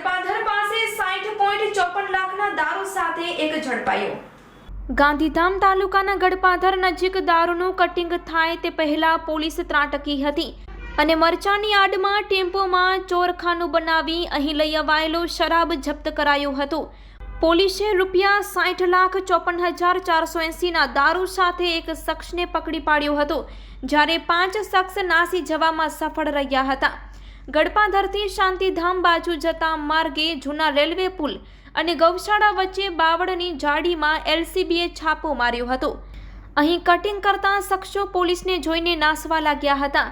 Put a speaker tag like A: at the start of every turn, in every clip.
A: ગડપાધર પાસે સાઠ પોઈન્ટ ચોપન લાખના દારૂ સાથે એક ઝડપાયો. ગાંધીધામ તાલુકાના ગડપાધર નજીક દારૂનું કટિંગ થાય તે પહેલા પોલીસ ત્રાટકી હતી અને મરચાની આડમાં ટેમ્પોમાં ચોરખાનું બનાવી અહીં લઈ અવાયેલો શરાબ જપ્ત કરાયો હતો. પોલીસે રૂપિયા સાઠ લાખ ચોપન હજાર ચારસો એંસીના દારૂ સાથે એક શખ્સને પકડી પાડ્યો હતો, જ્યારે પાંચ શખ્સ નાસી જવામાં સફળ રહ્યા હતા. ગડપાધરથી શાંતિધામ બાજુ જતા માર્ગે જૂના રેલવે પુલ અને ગૌશાળા વચ્ચે બાવળની જાડીમાં એલસીબીએ છાપો માર્યો હતો. અહીં કટિંગ કરતા શખ્સો પોલીસને જોઈને નાસવા લાગ્યા હતા.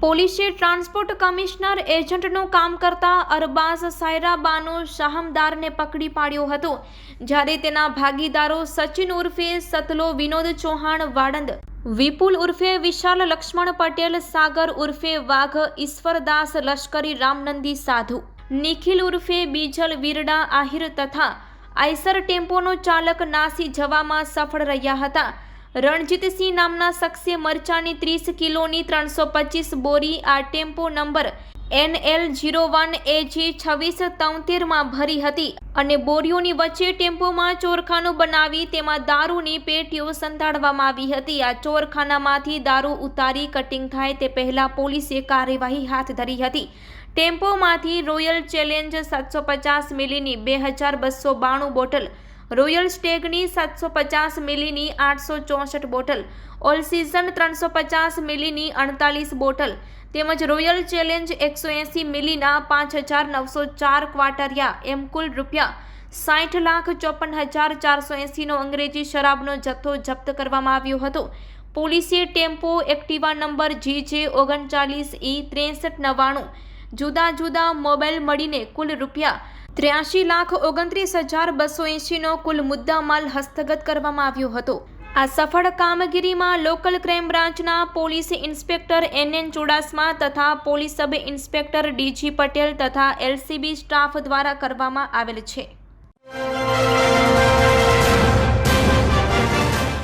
A: પોલીસે ટ્રાન્સપોર્ટ કમિશનર એજન્ટનું કામ કરતા અરબાઝ સાયરાબાનો શાહમદારને પકડી પાડ્યો હતો. જ્યારે તેના ભાગીદારો સચિન ઉર્ફે સતલો વિનોદ ચૌહાણ વાડંદ વિપુલ ઉર્ફે વિશાલ લક્ષ્મણ પટેલ, સાગર ઉર્ફે વાઘ, ઈશ્વરદાસ લશ્કરી રામનંદી સાધુ, નિખિલ ઉર્ફે બીજલ વીરડા, આહિર તથા આઈસર ટેમ્પોનો ચાલક નાસી જવામાં સફળ રહ્યા હતા. રણજીતસિંહ નામના શખ્સે મરચાની ત્રીસ કિલોની ત્રણસો પચીસ બોરી આ tempo number N L zero one AG છવ્વીસ તોતેરમાં ભરી હતી અને બોરીઓની વચ્ચે ટેમ્પોમાં ચોરખાનું બનાવી તેમાં દારૂની પેટીઓ સંતાડવામાં આવી હતી. આ ચોરખાનામાંથી દારૂ ઉતારી કટિંગ થાય તે પહેલાં પોલીસે કાર્યવાહી હાથ ધરી હતી. ટેમ્પોમાંથી રોયલ ચેલેન્જ સાતસો પચાસ મિલીની બે હજાર બસો બાણું બોટલ રોયલ સ્ટેગની સાતસો પચાસ મિલીની આઠસો ચોસઠ બોટલ, ઓલ સિઝન ત્રણસો પચાસ મિલીની અડતાલીસ બોટલ તેમજ રોયલ ચેલેન્જ એકસો એંસી મિલીના પાંચ હજાર નવસો ચાર ક્વાટરિયા એમ કુલ રૂપિયા સાઠ લાખ ચોપન હજાર ચારસો એંસીનો અંગ્રેજી શરાબનો જથ્થો જપ્ત કરવામાં આવ્યો હતો. પોલીસે ટેમ્પો એક્ટિવા નંબર જી જે ઓગણચાલીસ ઈ ત્રેસઠ નવ્વાણું જુદા જુદા મોબાઈલ મળીને કુલ રૂપિયા ત્ર્યાસી લાખ ઓગણત્રીસ હજાર બસો એંશીનો કુલ મુદ્દામાલ હસ્તગત કરવામાં આવ્યો હતો. આ સફળ કામગીરીમાં લોકલ ક્રાઇમ બ્રાન્ચના police inspector N N Chudasama તથા police sub inspector DG Patel તથા એલસીબી સ્ટાફ દ્વારા કરવામાં આવેલ છે.